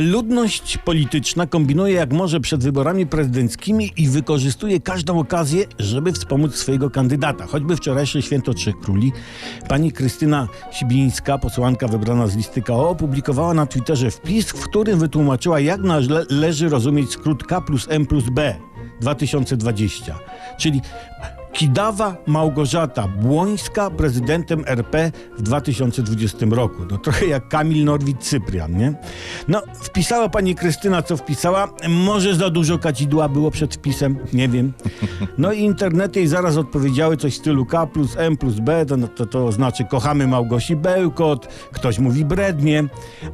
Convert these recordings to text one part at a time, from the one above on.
Ludność polityczna kombinuje jak może przed wyborami prezydenckimi i wykorzystuje każdą okazję, żeby wspomóc swojego kandydata. Choćby wczorajsze Święto Trzech Króli. Pani Krystyna Sibińska, posłanka wybrana z listy KO, opublikowała na Twitterze wpis, w którym wytłumaczyła, jak należy rozumieć skrót K plus M plus B 2020. Czyli Kidawa Małgorzata Błońska prezydentem RP w 2020 roku. No trochę jak Kamil Norwid-Cyprian, nie? No, wpisała pani Krystyna, co wpisała. Może za dużo kadzidła było przed wpisem, nie wiem. No i internety jej zaraz odpowiedziały coś w stylu K plus M plus B, to, no, to, to znaczy kochamy Małgosi Bełkot, ktoś mówi brednie,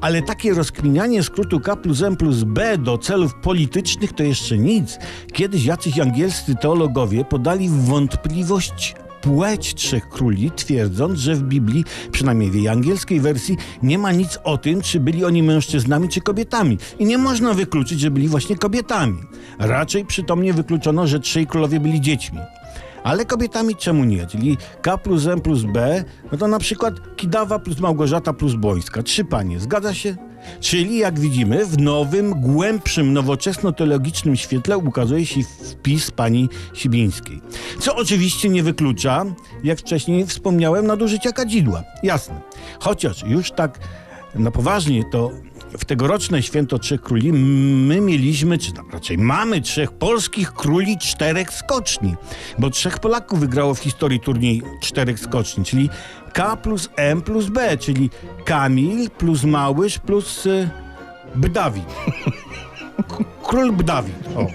ale takie rozkminianie skrótu K plus M plus B do celów politycznych to jeszcze nic. Kiedyś jacyś angielscy teologowie podali w wątpliwość płeć trzech króli, twierdząc, że w Biblii, przynajmniej w jej angielskiej wersji, nie ma nic o tym, czy byli oni mężczyznami czy kobietami. I nie można wykluczyć, że byli właśnie kobietami. Raczej przytomnie wykluczono, że trzej królowie byli dziećmi. Ale kobietami czemu nie? Czyli K plus M plus B, no to na przykład Kidawa plus Małgorzata plus Bońska. Trzy panie, zgadza się? Czyli jak widzimy, w nowym, głębszym, nowoczesno-teologicznym świetle ukazuje się wpis pani Sibińskiej. Co oczywiście nie wyklucza, jak wcześniej wspomniałem, nadużycia kadzidła. Jasne. Chociaż już tak na poważnie to w tegoroczne święto Trzech Króli my mieliśmy, czy raczej mamy trzech polskich króli czterech skoczni, bo trzech Polaków wygrało w historii turniej czterech skoczni, czyli K plus M plus B, czyli Kamil plus Małysz plus y, Bdawid. Król Bdawid. O.